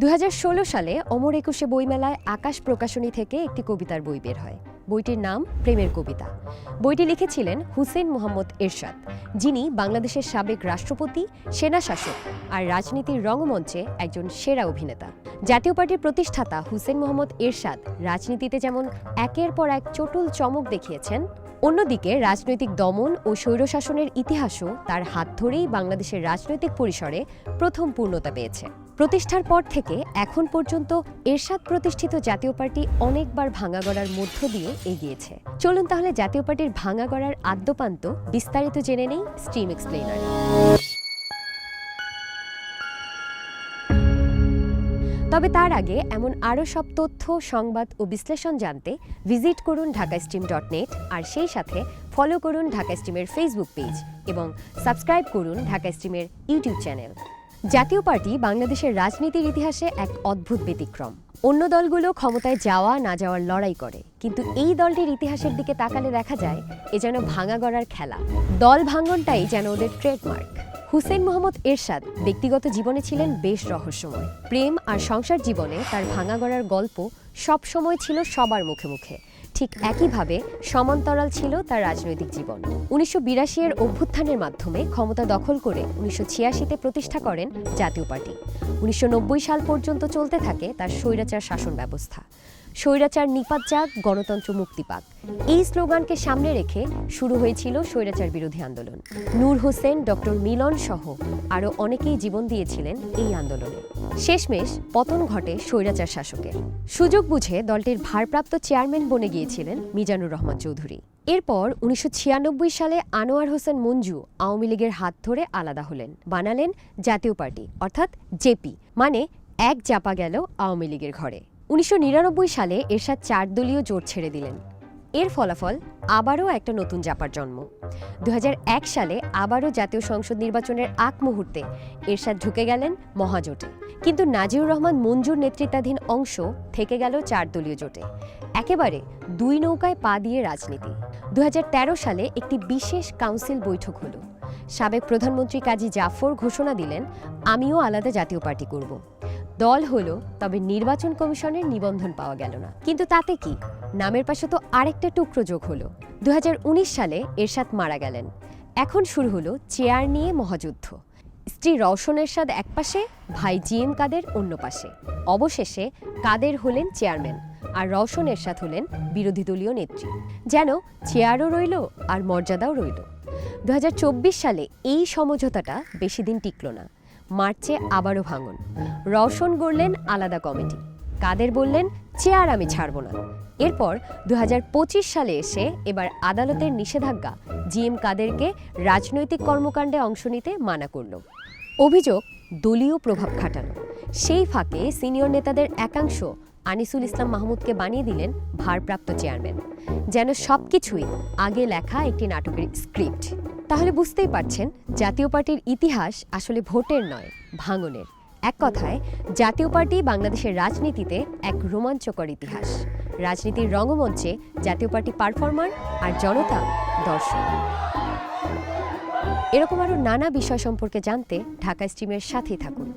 দু হাজার ষোলো সালে অমর একুশে বইমেলায় আকাশ প্রকাশনী থেকে একটি কবিতার বই বের হয়। বইটির নাম প্রেমের কবিতা। বইটি লিখেছিলেন হুসেন মোহাম্মদ এরশাদ, যিনি বাংলাদেশের সাবেক রাষ্ট্রপতি সেনা শাসক আর রাজনীতির রঙ্গমঞ্চে একজন সেরা অভিনেতা। জাতীয় পার্টির প্রতিষ্ঠাতা হুসেন মোহাম্মদ এরশাদ রাজনীতিতে যেমন একের পর এক চটুল চমক দেখিয়েছেন, অন্যদিকে রাজনৈতিক দমন ও স্বৈরশাসনের ইতিহাসও তার হাত ধরেই বাংলাদেশের রাজনৈতিক পরিসরে প্রথম পূর্ণতা পেয়েছে। প্রতিষ্ঠার পর থেকে এখন পর্যন্ত এরশাদ প্রতিষ্ঠিত জাতীয় পার্টি অনেকবার ভাঙা গড়ার মধ্য দিয়ে এগিয়েছে। চলুন তাহলে জাতীয় পার্টির ভাঙা গড়ার আদ্যপান্ত বিস্তারিত জেনে নেই স্ট্রিম এক্সপ্লেনার তবে তার আগে এমন আরও সব তথ্য, সংবাদ ও বিশ্লেষণ জানতে ভিজিট করুন ঢাকা স্ট্রিম ডট নেট আর সেই সাথে ফলো করুন ঢাকা স্ট্রিমের ফেসবুক পেজ এবং সাবস্ক্রাইব করুন ঢাকা স্ট্রিমের ইউটিউব চ্যানেল। জাতীয় পার্টি বাংলাদেশের রাজনীতির ইতিহাসে এক অদ্ভুত ব্যতিক্রম। অন্য দলগুলো ক্ষমতায় যাওয়া, না যাওয়ার লড়াই করে। কিন্তু এই দলটির ইতিহাসের দিকে তাকালে দেখা যায়, এ যেন ভাঙা গড়ার খেলা। দল ভাঙ্গনটাই যেন ওদের ট্রেডমার্ক। হুসেন মোহাম্মদ এরশাদ ব্যক্তিগত জীবনে ছিলেন বেশ রহস্যময়। প্রেম আর সংসার জীবনে তার ভাঙা গড়ার গল্প সবসময় ছিল সবার মুখে মুখে। ঠিক একইভাবে সমান্তরাল ছিল তার রাজনৈতিক জীবন। উনিশশো বিরাশি এর অভ্যুত্থানের মাধ্যমে ক্ষমতা দখল করে উনিশশো ছিয়াশিতে প্রতিষ্ঠা করেন জাতীয় পার্টি। উনিশশো নব্বই সাল পর্যন্ত চলতে থাকে তার স্বৈরাচার শাসন ব্যবস্থা। স্বৈরাচার নিপাত যাক গণতন্ত্র মুক্তি পাক। এই স্লোগানকে সামনে রেখে শুরু হয়েছিল স্বৈরাচার বিরোধী আন্দোলন। নূর হোসেন, ডক্টর মিলন সহ আরও অনেকেই জীবন দিয়েছিলেন এই আন্দোলনে। শেষমেশ পতন ঘটে স্বৈরাচার শাসকের। সুযোগ বুঝে দলটির ভারপ্রাপ্ত চেয়ারম্যান বনে গিয়েছিলেন মিজানুর রহমান চৌধুরী। এরপর উনিশশো ছিয়ানব্বই সালে আনোয়ার হোসেন মঞ্জু আওয়ামী লীগের হাত ধরে আলাদা হলেন, বানালেন জাতীয় পার্টি, অর্থাৎ জেপি মানে এক চাপা গেল আওয়ামী লীগের ঘরে। উনিশশো নিরানব্বই সালে এরশাদ চার দলীয় জোট ছেড়ে দিলেন। এর ফলাফল আবারও একটা নতুন জাপার জন্ম। দুহাজার এক সালে আবারও জাতীয় সংসদ নির্বাচনের আগ মুহূর্তে এরশাদ ঢুকে গেলেন মহাজোটে। কিন্তু নাজিউর রহমান মঞ্জুর নেতৃত্বাধীন অংশ থেকে গেল চার দলীয় জোটে। একেবারে দুই নৌকায় পা দিয়ে রাজনীতি। দু হাজার তেরো সালে একটি বিশেষ কাউন্সিল বৈঠক হলো। সাবেক প্রধানমন্ত্রী কাজী জাফর ঘোষণা দিলেন, আমিও আলাদা জাতীয় পার্টি করব। দল হলো, তবে নির্বাচন কমিশনের নিবন্ধন পাওয়া গেল না। কিন্তু তাতে কি? নামের পাশে তো আরেকটা টুকরো যোগ হলো। দু হাজার উনিশ সালে এরশাদ মারা গেলেন। এখন শুরু হলো চেয়ার নিয়ে মহাযুদ্ধ। স্ত্রী রওশন এরশাদ এক পাশে ভাই জি এম কাদের অন্য পাশে। অবশেষে কাদের হলেন চেয়ারম্যান আর রওশন এরশাদ হলেন বিরোধী দলীয় নেত্রী। যেন চেয়ারও রইল আর মর্যাদাও রইল। দু হাজার চব্বিশ সালে এই সমঝোতাটা বেশি দিন টিকল না। মার্চে আবারও ভাঙন। রওশন গড়লেন আলাদা কমিটি। কাদের বললেন, চেয়ার আমি ছাড়ব না। এরপর দু হাজার পঁচিশ সালে এসে এবার আদালতের নিষেধাজ্ঞা জিএম কাদেরকে রাজনৈতিক কর্মকাণ্ডে অংশ নিতে মানা করল। অভিযোগ দলীয় প্রভাব খাটানো সেই ফাঁকে সিনিয়র নেতাদের একাংশ আনিসুল ইসলাম মাহমুদকে বানিয়ে দিলেন ভারপ্রাপ্ত চেয়ারম্যান। যেন সবকিছুই আগে লেখা একটি নাটকের স্ক্রিপ্ট। তাহলে বুঝতেই পারছেন, জাতীয় পার্টির ইতিহাস আসলে ভোটের নয়, ভাঙনের। এক কথায়, জাতীয় পার্টি বাংলাদেশের রাজনীতিতে এক রোমাঞ্চকর ইতিহাস। রাজনীতির রঙ্গমঞ্চে জাতীয় পার্টি পারফর্মার আর জনতা দর্শক। এরকম আরও নানা বিষয় সম্পর্কে জানতে ঢাকা স্ট্রিমের সাথেই থাকুন।